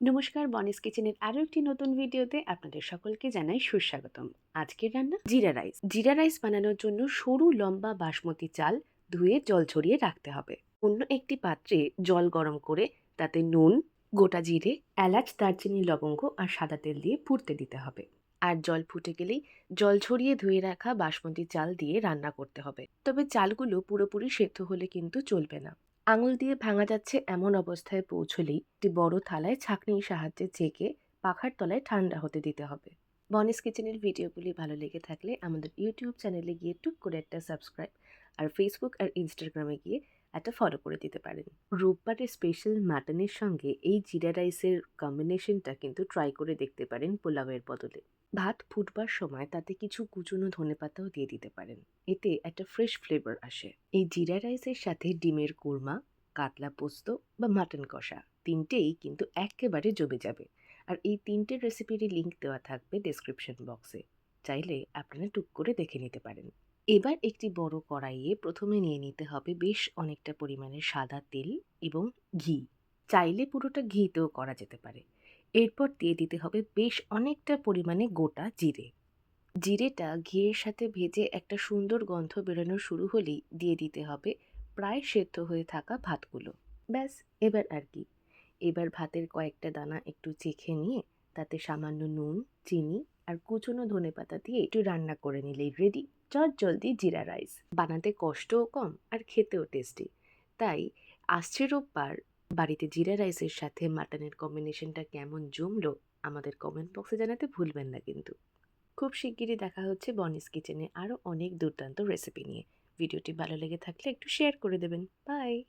নমস্কার, বনিস কিচেনের আরও একটি নতুন ভিডিওতে আপনাদের সকলকে জানাই সুস্বাগতম। আজকের রান্না জিরা রাইস। জিরা রাইস বানানোর জন্য সরু লম্বা বাসমতি চাল ধুয়ে জল ছড়িয়ে রাখতে হবে। অন্য একটি পাত্রে জল গরম করে তাতে নুন, গোটা জিরে, এলাচ দারচিনি লবঙ্গ আর সাদা তেল দিয়ে ফুটতে দিতে হবে। আর জল ফুটে গেলেই জল ছড়িয়ে ধুয়ে রাখা বাসমতি চাল দিয়ে রান্না করতে হবে। তবে চালগুলো পুরোপুরি সেদ্ধ হলে কিন্তু চলবে না। আঙুল দিয়ে ভাঙা যাচ্ছে এমন অবস্থায় পৌঁছলেই একটি বড় থালায় ছাঁকনির সাহায্যে ঝেঁকে পাখার তলায় ঠান্ডা হতে দিতে হবে। বনিস কিচেনের ভিডিওগুলি ভালো লেগে থাকলে আমাদের ইউটিউব চ্যানেলে গিয়ে টুক করে একটা সাবস্ক্রাইব আর ফেসবুক আর ইনস্টাগ্রামে গিয়ে একটা ফলো করে দিতে পারেন। রোববারের স্পেশাল মাটনের সঙ্গে এই জিরা রাইসের কম্বিনেশনটা কিন্তু ট্রাই করে দেখতে পারেন পোলাওয়ের বদলে। ভাত ফুটবার সময় তাতে কিছু কুচনো ধনেপাতাও দিয়ে দিতে পারেন। এতে একটা ফ্রেশ ফ্লেভার আসে। এই জিরা রাইসের সাথে ডিমের কোরমা, কাতলা পোস্ত বা মাটন কষা তিনটেই কিন্তু একেবারে জমে যাবে। আর এই তিনটের রেসিপিরই লিঙ্ক দেওয়া থাকবে ডেসক্রিপশন বক্সে চাইলে আপনারা টুক করে দেখে নিতে পারেন। এবার একটি বড় কড়াইয়ে প্রথমে নিয়ে নিতে হবে বেশ অনেকটা পরিমাণের সাদা তেল এবং ঘি। চাইলে পুরোটা ঘিতেও করা যেতে পারে। এরপর দিয়ে দিতে হবে বেশ অনেকটা পরিমাণে গোটা জিরে। জিরেটা ঘিয়ের সাথে ভেজে একটা সুন্দর গন্ধ বেরোনো শুরু হলেই দিয়ে দিতে হবে প্রায় সেদ্ধ হয়ে থাকা ভাতগুলো। ব্যাস, এবার আর কি। এবার ভাতের কয়েকটা দানা একটু চেখে নিয়ে তাতে সামান্য নুন, চিনি আর কুচনো ধনেপাতা দিয়ে একটু রান্না করে নিলেই রেডি চট জলদি জিরা রাইস। বানাতে কষ্টও কম আর খেতেও টেস্টি। তাই আসছে রোববার, বাড়িতে জিরা রাইসের সাথে মাটনের কম্বিনেশনটা কেমন জমলো আমাদের কমেন্ট বক্সে জানাতে ভুলবেন না কিন্তু। খুব শিগগিরই দেখা হচ্ছে বনিস কিচেনে আরও অনেক দুর্দান্ত রেসিপি নিয়ে। ভিডিওটি ভালো লেগে থাকলে একটু শেয়ার করে দেবেন। বাই